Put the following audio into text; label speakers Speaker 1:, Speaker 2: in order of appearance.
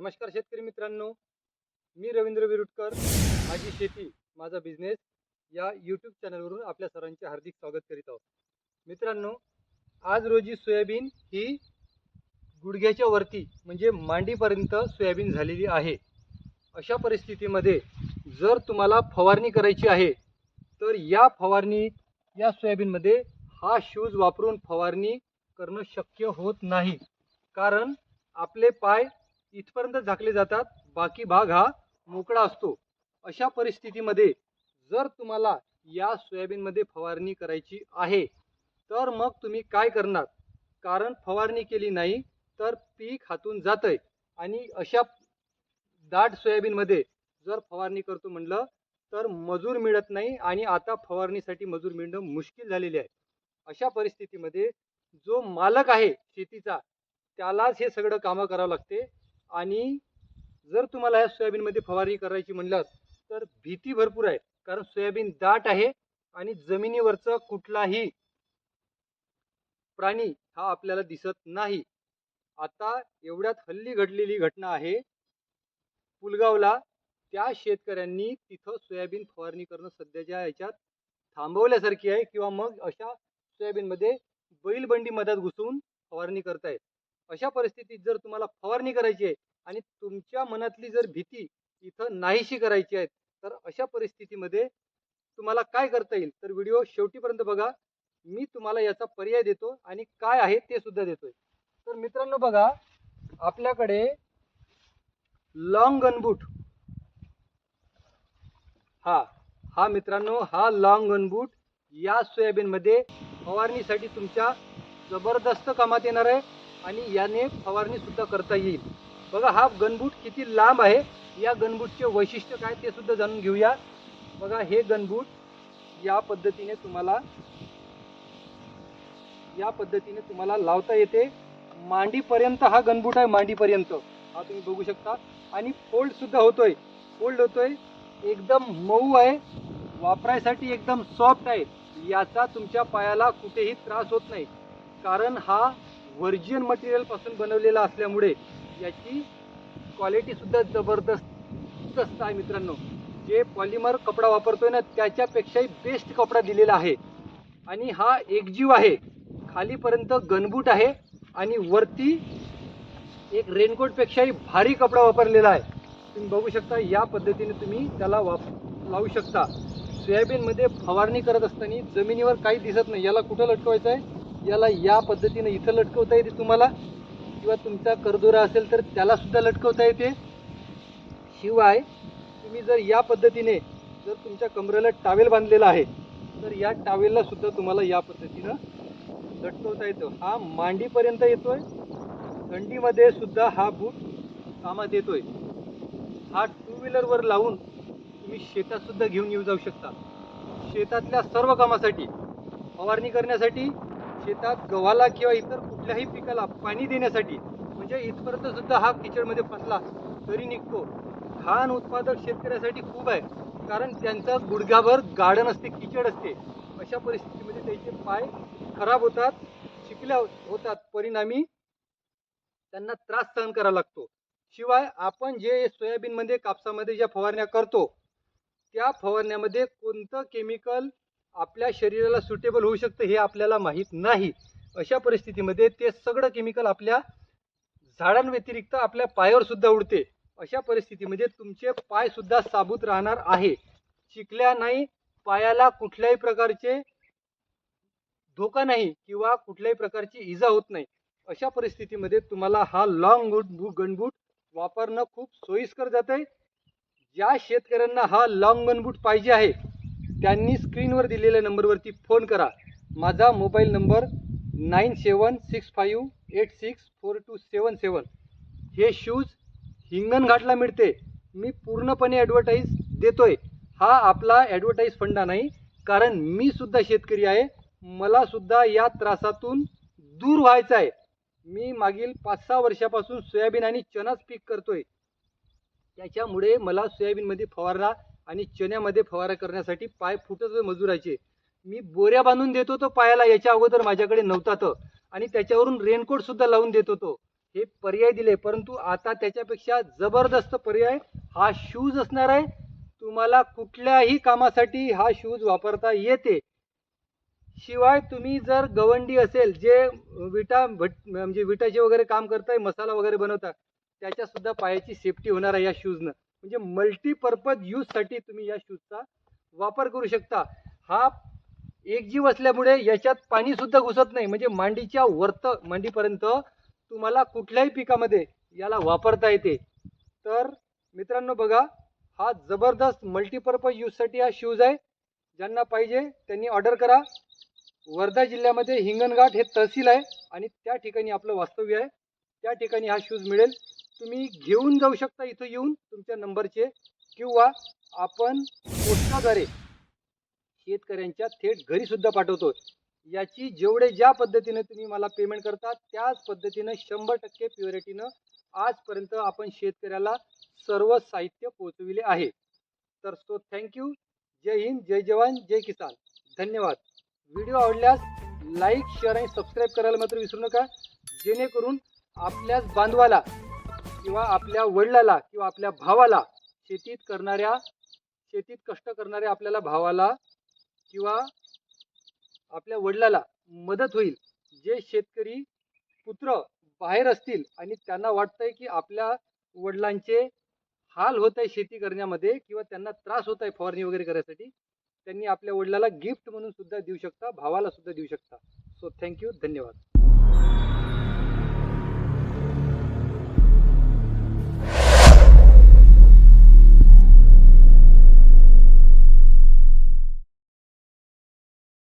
Speaker 1: नमस्कार शेतकरी मित्रांनो. मी रवींद्र विरुटकर. माझी शेती माझा बिझनेस या यूट्यूब चॅनलवरून आपल्या सरांचे हार्दिक स्वागत करीत आहोत. मित्रांनो आज रोजी सोयाबीन ही गुडघ्याच्या वरती म्हणजे मांडीपर्यंत सोयाबीन झालेली आहे. अशा परिस्थितीमध्ये जर तुम्हाला फवारणी करायची आहे तर या फवारणी या सोयाबीनमध्ये हा शूज वापरून फवारणी करणं शक्य होत नाही. कारण आपले पाय इथपर्यंत झाकले जातात. बाकी भाग हा मोकळा असतो. अशा परिस्थितीमध्ये जर तुम्हाला या सोयाबीनमध्ये फवारणी करायची आहे तर मग तुम्ही काय करणार? कारण फवारणी केली नाही तर पीक हातून जातंय. आणि अशा दाट सोयाबीनमध्ये जर फवारणी करतो म्हणलं तर मजूर मिळत नाही आणि आता फवारणीसाठी मजूर मिळणं मुश्किल झालेले आहे. अशा परिस्थितीमध्ये जो मालक आहे शेतीचा त्यालाच हे सगळं कामं करावं लागते. आणि जर तुम्हाला या सोयाबीनमध्ये फवारणी करायची म्हणलं तर भीती भरपूर आहे कारण सोयाबीन दाट आहे आणि जमिनीवरचं कुठलाही प्राणी हा आपल्याला दिसत नाही. आता एवढ्यात हल्ली घडलेली घटना आहे पुलगावला त्या शेतकऱ्यांनी तिथं सोयाबीन फवारणी करणं सध्याच्या याच्यात थांबवल्यासारखी आहे किंवा मग अशा सोयाबीनमध्ये बैलबंडी मधात घुसून फवारणी करतायत. अशा परिस्थितीत जर तुम्हाला फवारणी करायची आहे आणि तुमच्या मनातली जर भीती इथं नाहीशी करायची आहे तर अशा परिस्थितीमध्ये तुम्हाला काय करता येईल? तर व्हिडिओ शेवटीपर्यंत बघा. मी तुम्हाला याचा पर्याय देतो आणि काय आहे ते सुद्धा देतोय. तर मित्रांनो बघा आपल्याकडे लॉंग गनबूट हा हा मित्रांनो हा लॉंग गनबूट या सोयाबीनमध्ये फवारणीसाठी तुमच्या जबरदस्त कामात येणार आहे. आणि याने फवारणी सुद्धा करता येईल. बघा हा गनबूट किती लांब आहे. या गनबूटचे वैशिष्ट्य काय ते सुद्धा जाणून घेऊया. बघा हे गनबूट या पद्धतीने तुम्हाला या पद्धतीने तुम्हाला लावता येते. मांडीपर्यंत हा गनबूट आहे मांडीपर्यंत. हा तुम्ही बघू शकता. आणि फोल्ड सुद्धा होतोय. फोल्ड होतोय. एकदम मऊ आहे. वापरायसाठी एकदम सॉफ्ट आहे. याचा तुमच्या पायाला कुठेही त्रास होत नाही. कारण हा व्हर्जिन मटेरियलपासून बनवलेला असल्यामुळे याची क्वालिटीसुद्धा जबरदस्त असत आहे मित्रांनो. जे पॉलिमर कपडा वापरतोय ना त्याच्यापेक्षाही बेस्ट कपडा दिलेला आहे. आणि हा एकजीव आहे. खालीपर्यंत गनबूट आहे आणि वरती एक रेनकोटपेक्षाही भारी कपडा वापरलेला आहे. तुम्ही बघू शकता या पद्धतीने तुम्ही त्याला वाप लावू शकता. सोयाबीनमध्ये फवारणी करत असताना जमिनीवर काही दिसत नाही. याला कुठं लटकवायचं आहे? याला या पद्धतीनं इथं लटकवता येते तुम्हाला. किंवा तुमचा करदोरा असेल तर त्यालासुद्धा लटकवता येते. शिवाय तुम्ही जर या पद्धतीने जर तुमच्या कमरेला टावेल बांधलेला आहे तर या टावेलला सुद्धा तुम्हाला या पद्धतीनं लटकवता येतो. हा मांडीपर्यंत येतोय. थंडीमध्ये सुद्धा हा बूट कामात येतोय. हा टू व्हीलरवर लावून तुम्ही शेतात सुद्धा घेऊन येऊ जाऊ शकता. शेतातल्या सर्व कामासाठी फवारणी करण्यासाठी शेतात गव्हाला किंवा इतर कुठल्याही पिकाला पाणी देण्यासाठी म्हणजे इथपर्यंत सुद्धा हा किचडमध्ये फसला तरी निघतो. घाण उत्पादक शेतकऱ्यासाठी खूप आहे कारण त्यांचा गुडघाभर गार्डन असते किचड असते. अशा परिस्थितीमध्ये त्यांचे पाय खराब होतात शिकल्या होतात परिणामी त्यांना त्रास सहन करावा लागतो. शिवाय आपण जे सोयाबीनमध्ये कापसामध्ये ज्या फवारण्या करतो त्या फवारण्यामध्ये कोणतं केमिकल आपल्या शरीराला सुटेबल होऊ शकतं हे आपल्याला माहीत नाही. अशा परिस्थितीमध्ये ते सगळं केमिकल आपल्या झाडांव्यतिरिक्त आपल्या पायावर सुद्धा उडते. अशा परिस्थितीमध्ये तुमचे पाय सुद्धा साबूत राहणार आहे. चिकल्या नाही पायाला कुठल्याही प्रकारचे धोका नाही किंवा कुठल्याही प्रकारची इजा होत नाही. अशा परिस्थितीमध्ये तुम्हाला हा लॉंग बूट गनबूट वापरणं खूप सोयीस्कर जात आहे ज्या शेतकऱ्यांना हा लॉंग गणबूट पाहिजे आहे त्यांनी स्क्रीनवर दिलेल्या नंबरवरती फोन करा. माझा mobile number nine seven six five eight six four two seven seven. हे शूज हिंगणघाटला मिळते. मी पूर्णपणे ॲडव्हर्टाईज देतोय. हा आपला ॲडव्हर्टाईज फंडा नाही कारण मी सुद्धा शेतकरी आहे. मला सुद्धा या त्रासातून दूर व्हायचं आहे. मी मागील पाच सहा वर्षापासून सोयाबीन आणि चनाच पीक करतोय. त्याच्यामुळे मला सोयाबीनमध्ये फवारणा आणि चण्यामध्ये फवारा करण्यासाठी पाय फुटत मजुराचे. मी बोऱ्या बांधून देत होतो पायाला याच्या अगोदर माझ्याकडे नव्हता तर आणि त्याच्यावरून रेनकोट सुद्धा लावून देत होतो. हे पर्याय दिले परंतु आता त्याच्यापेक्षा जबरदस्त पर्याय हा शूज असणार आहे. तुम्हाला कुठल्याही कामासाठी हा शूज वापरता येते. शिवाय तुम्ही जर गवंडी असेल जे विटा भट म्हणजे विटाचे वगैरे काम करताय मसाला वगैरे बनवता त्याच्या सुद्धा पायाची सेफ्टी होणार आहे या शूजनं म्हणजे मल्टीपर्पज यूजसाठी तुम्ही या शूजचा वापर करू शकता. हा एक जीव असल्यामुळे याच्यात पाणीसुद्धा घुसत नाही. म्हणजे मांडीच्या वरत मांडीपर्यंत तुम्हाला कुठल्याही पिकामध्ये याला वापरता येते. तर मित्रांनो बघा हा जबरदस्त मल्टीपर्पज यूजसाठी हा शूज आहे. ज्यांना पाहिजे त्यांनी ऑर्डर करा. वर्धा जिल्ह्यामध्ये हिंगणघाट हे तहसील आहे आणि त्या ठिकाणी आपलं वास्तव्य आहे. त्या ठिकाणी हा शूज मिळेल. तुम्ही घेऊन जाऊ शकता इथं येऊन तुमच्या नंबरचे किंवा आपण पोस्टाद्वारे शेतकऱ्यांच्या थेट घरी सुद्धा पाठवतो याची जेवढे ज्या पद्धतीने तुम्ही मला पेमेंट करता त्याच पद्धतीनं शंभर टक्के प्युरिटीनं आजपर्यंत आपण शेतकऱ्याला सर्व साहित्य पोहोचविले आहे. तर सो थँक्यू जय हिंद जय जवान जय किसान. धन्यवाद. व्हिडिओ आवडल्यास लाईक शेअर आणि सबस्क्राईब करायला मात्र विसरू नका. जेणेकरून आपल्याच बांधवाला किंवा आपल्या वडिलाला किंवा आपल्या भावाला शेतीत करणाऱ्या शेतीत कष्ट करणाऱ्या आपल्याला भावाला किंवा आपल्या वडिलाला मदत होईल. जे शेतकरी पुत्र बाहेर असतील आणि त्यांना वाटतंय की आपल्या वडिलांचे हाल होत आहे शेती करण्यामध्ये किंवा त्यांना त्रास होत आहे फवारणी वगैरे करायसाठी त्यांनी आपल्या वडिलाला गिफ्ट म्हणून सुद्धा देऊ शकता भावाला सुद्धा देऊ शकता. सो थँक्यू धन्यवाद.